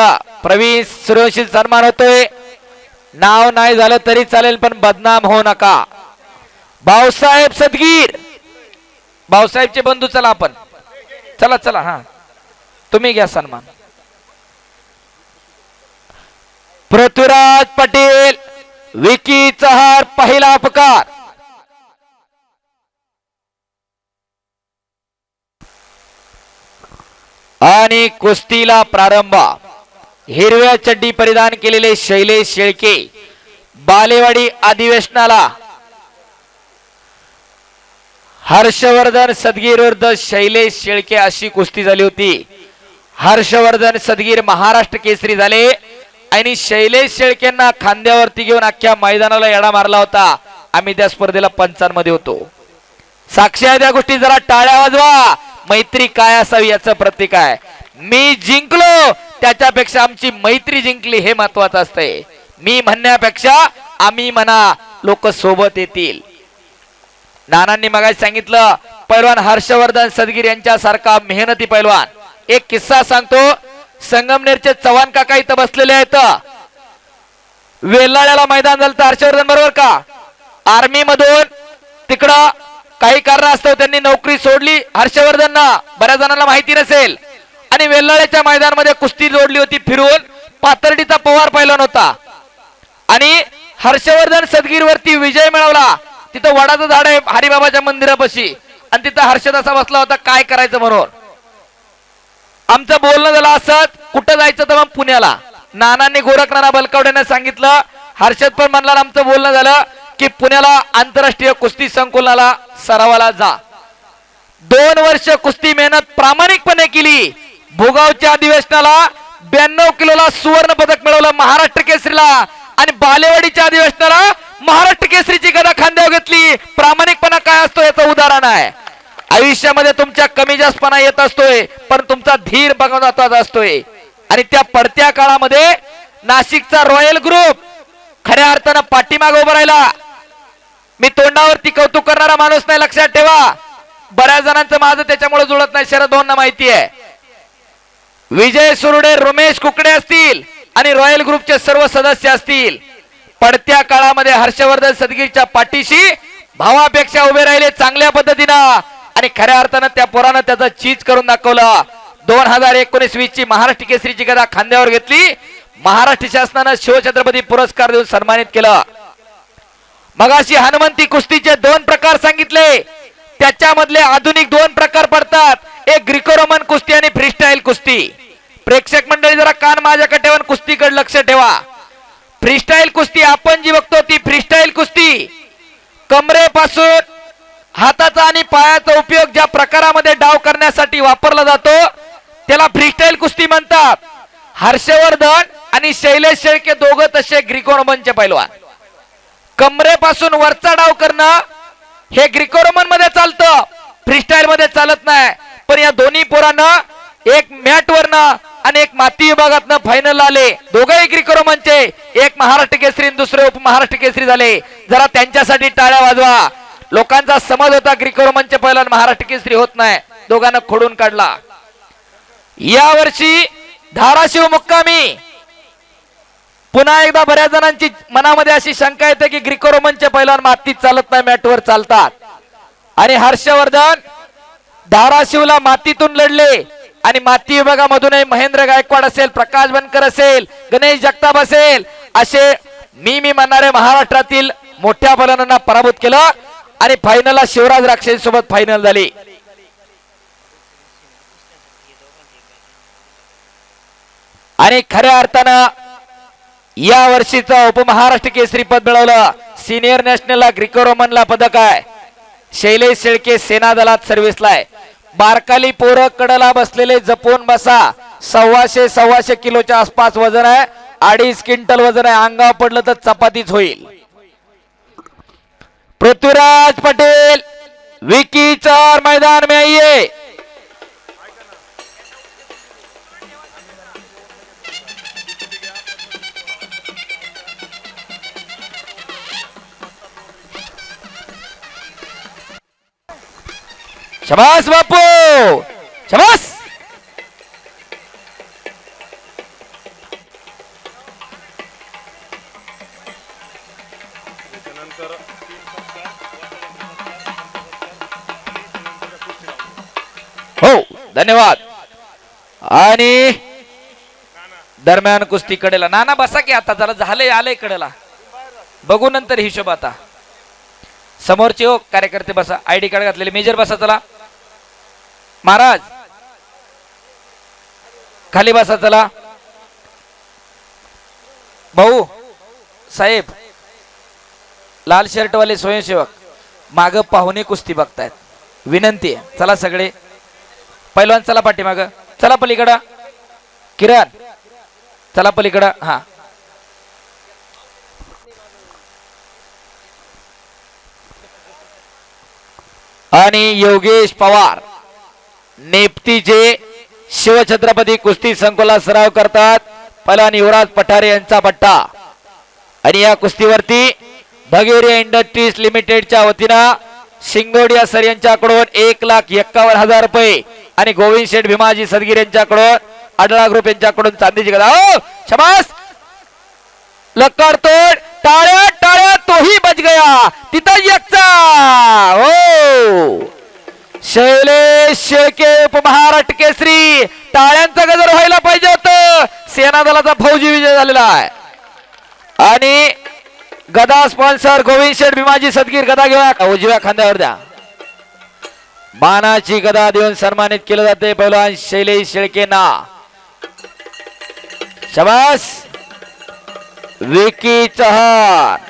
गटातला प्रवीण सूर्यवंशी सन्मान होतोय. नाव नाही झालं तरी चालेल पण बदनाम होऊ नका. भाऊसाहेब सदगीर. भाऊसाहेबचे बंधू चला आपण. चला चला हा. तुम्ही घ्या सन्मान. पृथ्वीराज पटेल विकी चहार पहिला अपकार. आणि कुस्तीला प्रारंभ. हिरव्या चड्डी परिधान केलेले शैलेश शेळके बालेवाडी अधिवेशनाला हर्षवर्धन सदगीर विरुद्ध शैलेश शेळके अशी कुस्ती झाली होती. हर्षवर्धन सदगीर महाराष्ट्र केसरी झाले आणि शैलेश शेळकेंना खांद्यावरती घेऊन अख्ख्या मैदानाला येडा मारला होता. आम्ही त्या स्पर्धेला पंचांमध्ये होतो. साक्षी आहे त्या गोष्टी जरा टाळ्या वाजवा. मैत्री काय असावी याचं प्रतीक आहे. मी जिंकलो त्याच्यापेक्षा आमची मैत्री जिंकली हे महत्वाचं असतंय. मी म्हणण्यापेक्षा आम्ही म्हणा लोक सोबत येतील. नानांनी मगाशी सांगितलं पैलवान हर्षवर्धन सदगीर यांच्यासारखा मेहनती पैलवान. एक किस्सा सांगतो संगमनेरचे चव्हाण काका इथं बसलेले आहेत. वेल्लाळ्याला मैदान झालं हर्षवर्धन बरोबर का? आर्मी मधून तिकडं काही कारणास्तव त्यांनी नोकरी सोडली. हर्षवर्धन बऱ्याच जणांना माहिती नसेल. आणि वेल्लाळ्याच्या मैदानामध्ये कुस्ती जोडली होती फिरून. पातर्डीचा पवार पैलवान होता आणि हर्षवर्धन सदगीरवरती विजय मिळवला. तिथं वडाचं झाड आहे हरिबाबाच्या मंदिरापाशी. आणि तिथं हर्षद असा बसला होता काय करायचं म्हणून? आमचं बोलणं झालं असत कुठं जायचं तर मग पुण्याला. नानांनी गोरखनाना बलकवड्याने सांगितलं. हर्षद पण म्हणला आमचं बोलणं झालं की पुण्याला आंतरराष्ट्रीय कुस्ती संकुलाला सरावाला जा. दोन वर्ष कुस्ती मेहनत प्रामाणिकपणे केली. भोगावच्या अधिवेशनाला ब्याण्णव किलोला सुवर्ण पदक मिळवलं महाराष्ट्र केसरीला. आणि बालेवाडीच्या अधिवेशनाला महाराष्ट्र केसरीची गदा खांद्यावर घेतली. प्रामाणिकपणा काय असतो याचं उदाहरण आहे. आयुष्यामध्ये तुमच्या कमी जास्तपणा येत असतोय पण तुमचा धीर बघवण्यात असतोय. आणि त्या पडत्या काळामध्ये नाशिकचा रॉयल ग्रुप खऱ्या अर्थानं पाठीमाग उभं राहिला. मी तोंडावरती कौतुक करणारा माणूस नाही लक्षात ठेवा. बऱ्याच जणांचं माझं त्याच्यामुळे जुळत नाही शरद भाऊंना माहिती आहे. विजय सुरुडे रमेश कुकडे असतील आणि रॉयल ग्रुपचे सर्व सदस्य असतील. पडत्या काळामध्ये हर्षवर्धन सदगीरच्या पाठीशी भावापेक्षा उभे राहिले चांगल्या पद्धतीनं. आणि खऱ्या अर्थानं त्या पोरानं त्याचा चीज करून दाखवलं. दोन हजार एकोणीस वीस ची महाराष्ट्र केसरीची गदा खांद्यावर घेतली. महाराष्ट्र शासनानं शिवछत्रपती पुरस्कार देऊन सन्मानित केलं. मगाशी हनुमंती कुस्तीचे दोन प्रकार सांगितले. त्याच्यामधले आधुनिक दोन प्रकार पडतात. एक ग्रीको रोमन कुस्ती आणि फ्रीस्टाईल कुस्ती. प्रेक्षक मंडळी जरा कान माझ्या कटेवर कुस्तीकडे लक्ष ठेवा. फ्रीस्टाईल कुस्ती आपण जी बघतो ती फ्रीस्टाईल कुस्ती. कमरेपासून हाताचा आणि पायाचा उपयोग ज्या प्रकारामध्ये डाव करण्यासाठी वापरला जातो त्याला फ्रीस्टाईल कुस्ती म्हणतात. हर्षवर्धन आणि शैलेश शेळके दोघं तसे ग्रिको रोमनचे पैलवान. कमरेपासून वरचा डाव करणं हे ग्रीको रोमनमध्ये चालतं. फ्रीस्टाईल मध्ये चालत नाही. पण या दोन्ही पोरानं एक मॅट वरनं आणि एक माती विभागातनं फायनल आले. दोघंही ग्रीको रोमनचे एक महाराष्ट्र केसरी दुसरे उप महाराष्ट्र केसरी झाले. जरा त्यांच्यासाठी टाळ्या वाजवा. लोकांचा समज होता ग्रीको रोमनचे पहिला महाराष्ट्र केसरी होत नाही. दोघांना खोडून काढला. या वर्षी धाराशिव मुक्कामी. पुन्हा एकदा बऱ्याच जणांची मनामध्ये अशी शंका येते की ग्रीको रोमनचे पैलवान मातीत चालत नाही मॅटवर चालतात. आणि हर्षवर्धन धाराशिवला मातीतून लढले. आणि माती विभागामधूनही महेंद्र गायकवाड असेल प्रकाश बनकर असेल गणेश जगताप असेल असे मी मी म्हणणारे महाराष्ट्रातील मोठ्या फलनांना पराभूत केलं आणि फायनलला शिवराज राक्षे सोबत फायनल झाली. आणि खऱ्या अर्थानं या वर्षीचं उपमहाराष्ट्र केसरी पद मिळवलं. सिनियर नॅशनलला ग्रिको रोमनला पदक आहे. शैलेश शेळके सेना दलात सर्व्हिसला आहे. बारकाली पोरं कडला बसलेले जपून बसा. सव्वाशे सव्वाशे किलोच्या आसपास वजन आहे. अडीच क्विंटल वजन आहे. अंगावर पडलं तर चपातीच होईल. पृथ्वीराज पटेल विकी चार मैदान में आइए. शबास बापू! शबास! हो धन्यवाद. आणि दरम्यान कुस्ती कडेला. नाना बसा की आता जरा झालंय आलंय कडेला. बघू नंतर हिशोब आता. समोरचे हो कार्यकर्ते बसा. आयडी कार्ड घातलेले. मेजर बसा चला. महाराज खाली बसा चला. भाऊ साहेब लाल शर्टवाले स्वयंसेवक माग पाहुणे कुस्ती बघतायत. विनंती आहे. चला सगळे. पैलवान चला पाठीमाग. चला पलीकडं. किरण चला पलीकडं. हा. आणि योगेश पवार. नेप्तीचे शिवछत्रपती कुस्ती संकुला सराव करतात पलान युवराज पठारे यांचा पट्टा. आणि या कुस्तीवरती भगेरिया इंडस्ट्रीज लिमिटेडच्या वतीनं शिंगोडिया सर यांच्याकडून एक लाख एक्कावन्न हजार रुपये आणि गोविंद शेठ भीमाजी सदगीर यांच्याकडून अडळा ग्रुप यांच्याकडून चांदीची गदा हो शबास! लक्कर तोड टाळ्या टाळ्या तोही बच गया. तिथं एकचा हो! शैलेश शेळके उपमहाराष्ट्र केसरी टाळ्यांचा गजर व्हायला पाहिजे होत. सेना दलाचा फौजी विजय झालेला आहे. आणि गदा स्पॉन्सर गोविंद शेठ भीमाजी सदगीर गदा घेऊया. उजव्या खांद्यावर द्या. मानाची गदा देऊन सन्मानित केलं जाते पहिलवान शैलेश शेळकेंना. शबास. विकी चहार